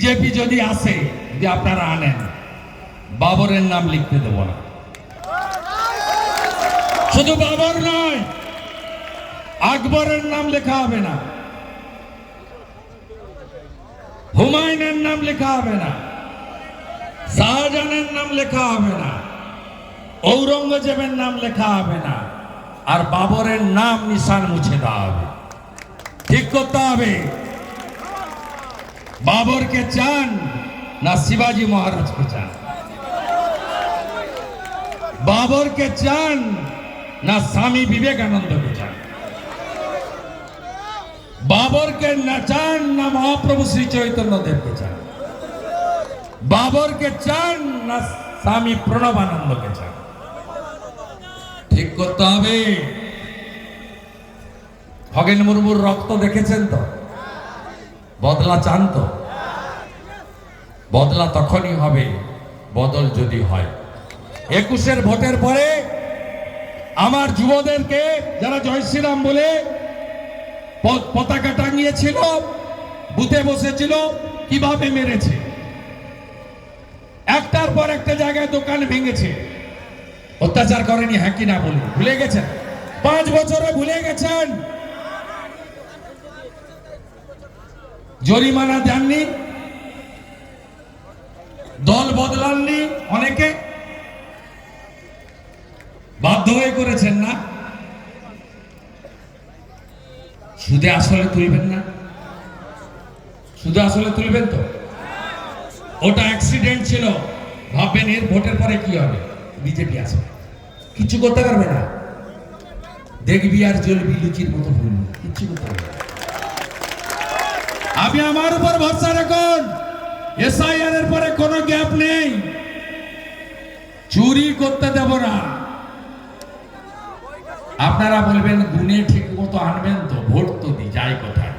BJP যদি আসে যে আপনারা আনেন, বাবরের নাম লিখতে দেব না। শুধু বাবর নয়, আকবরের নাম লেখা হবে না। হুমায়ুনের নাম লেখা হবে না। শাহজাহানের নাম লেখা হবে না। ঔরঙ্গজেবের নাম লেখা হবে না। আর বাবরের নাম নিশান মুছে দেওয়া হবে। ঠিক করতে হবে। বাবরকে চান না শিবাজি মহারাজকে চান? বাবরকে চান না স্বামী বিবেকানন্দকে চান? বাবরকে না চান না মহাপ্রভু শ্রী চৈতন্য দেবকে চান? বাবরকে চান না স্বামী প্রণবানন্দকে চান? ঠিক করতে হবে। খগেন মুর্মুর রক্ত দেখেছেন তো? বদলা চান তো? বদলা তখনই হবে, বদল যদি হয়। একুশের ভোটের পরে আমার যুবদেরকে, যারা জয় শ্রীরাম বলে পতাকা টাঙিয়েছিল, বুথে বসেছিল, কীভাবে মেরেছে? একটার পর একটা জায়গায় দোকান ভেঙেছে। অত্যাচার করেনি হ্যাঁ কি না বলি? ভুলে গেছেন? পাঁচ বছরে ভুলে গেছেন? জরিমানা দেননি, দল বদলাননি অনেকে। বাধ্য হয়ে করেছেন না। সুদে আসলে তুলবেন না। সুদে আসলে তুলবেন তো? ওটা অ্যাক্সিডেন্ট ছিল। ভাববেন এর ভোটের পরে কি হবে? বিজেপি আসবে কিচ্ছু করতে পারবে না। দেখবি আর জ্বলবি লুচির মতো ভুল। কিচ্ছু করতে পারবে আপনি আমার উপর ভরসা রাখুন। এসআইআর এর পরে কোনো গ্যাপ নেই। চুরি করতে দেব না। আপনারা বলবেন, গুনে ঠিক মতো আনবেন তো, ভোট তো দি, যাই কোথায়